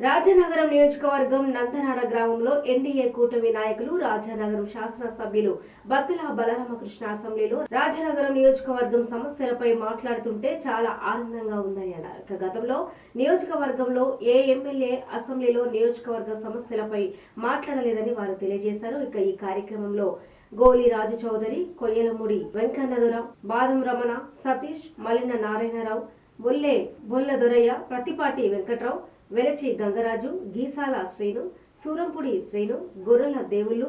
రాజానగరం నియోజకవర్గం నందనాడ గ్రామంలో ఎన్డీఏ కూటమి నాయకులు రాజానగరం శాసనసభ్యులు బత్తుల బలరామకృష్ణ అసెంబ్లీలో రాజానగరం నియోజకవర్గం సమస్యలపై మాట్లాడుతుంటే చాలా ఆనందంగా ఉందని అన్నారు. ఇక గతంలో నియోజకవర్గంలో ఏ ఎమ్మెల్యే అసెంబ్లీలో నియోజకవర్గ సమస్యలపై మాట్లాడలేదని వారు తెలియజేశారు. ఇక ఈ కార్యక్రమంలో గోలి రాజు చౌదరి కొయ్యలముడి వెంకన్నదుర బాదం రమణ సతీష్ మలిన నారాయణరావు బొల్లే బొల్ల దొరయ్య ప్రతిపాటి వెంకట్రావు వెలచి గంగరాజు గీసాల శ్రీను సూరంపుడి శ్రీను గొర్రెల దేవుళ్ళు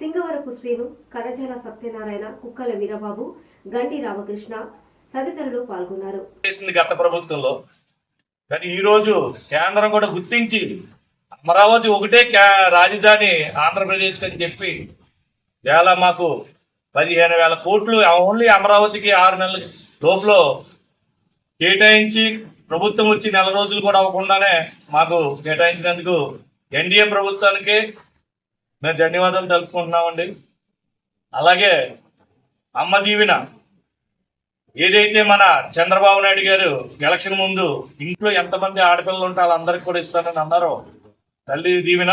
సింగవరపు శ్రీను కరజల సత్యనారాయణ కుక్కల వీరబాబు గండి రామకృష్ణ తదితరులు పాల్గొన్నారు. గత ప్రభుత్వంలో. కానీ ఈ రోజు కేంద్రం కూడా గుర్తించి అమరావతి ఒకటే రాజధాని ఆంధ్రప్రదేశ్ అని చెప్పి వేళ మాకు పదిహేను వేల కోట్లు ఓన్లీ అమరావతికి ఆరు నెలల లోపల కేటాయించి ప్రభుత్వం వచ్చి నెల రోజులు కూడా అవ్వకుండానే మాకు కేటాయించినందుకు ఎన్డీఏ ప్రభుత్వానికి మేము ధన్యవాదాలు తెలుపుకుంటున్నామండి. అలాగే అమ్మ దీవెన ఏదైతే మన చంద్రబాబు నాయుడు గారు ఎలక్షన్ ముందు ఇంట్లో ఎంతమంది ఆడపిల్లలు ఉంటే వాళ్ళందరికీ కూడా ఇస్తానని అన్నారో. తల్లి దీవెన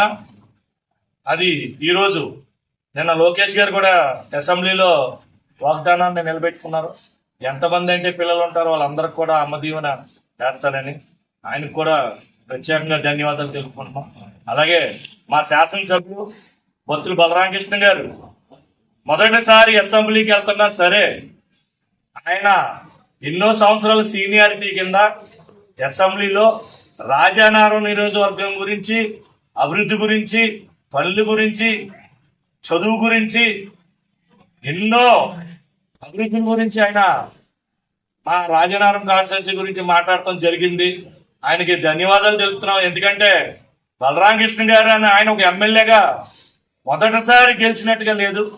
అది ఈరోజు నిన్న లోకేష్ గారు కూడా అసెంబ్లీలో వాగ్దానాన్ని నిలబెట్టుకున్నారు. ఎంతమంది అంటే పిల్లలు ఉంటారో వాళ్ళందరికీ కూడా అమ్మ దీవెన చేస్తారని ఆయనకు కూడా ప్రత్యేకంగా ధన్యవాదాలు తెలుపుకుంటున్నాం. అలాగే మా శాసనసభ్యులు బొత్తులు బలరామకృష్ణ గారు మొదటిసారి అసెంబ్లీకి వెళ్తున్నా సరే ఆయన ఎన్నో సంవత్సరాల సీనియారిటీ కింద అసెంబ్లీలో రాజానారం నియోజకవర్గం గురించి అభివృద్ధి గురించి పనుల గురించి చదువు గురించి ఎన్నో అభివృద్ధి గురించి ఆయన మా రాజనారం కాన్స్టెన్సీ గురించి మాట్లాడటం జరిగింది. ఆయనకి ధన్యవాదాలు తెలుపుతున్నాం. ఎందుకంటే బలరామకృష్ణ గారు అని ఆయన ఒక ఎమ్మెల్యేగా మొదటిసారి గెలిచినట్టుగా లేదు.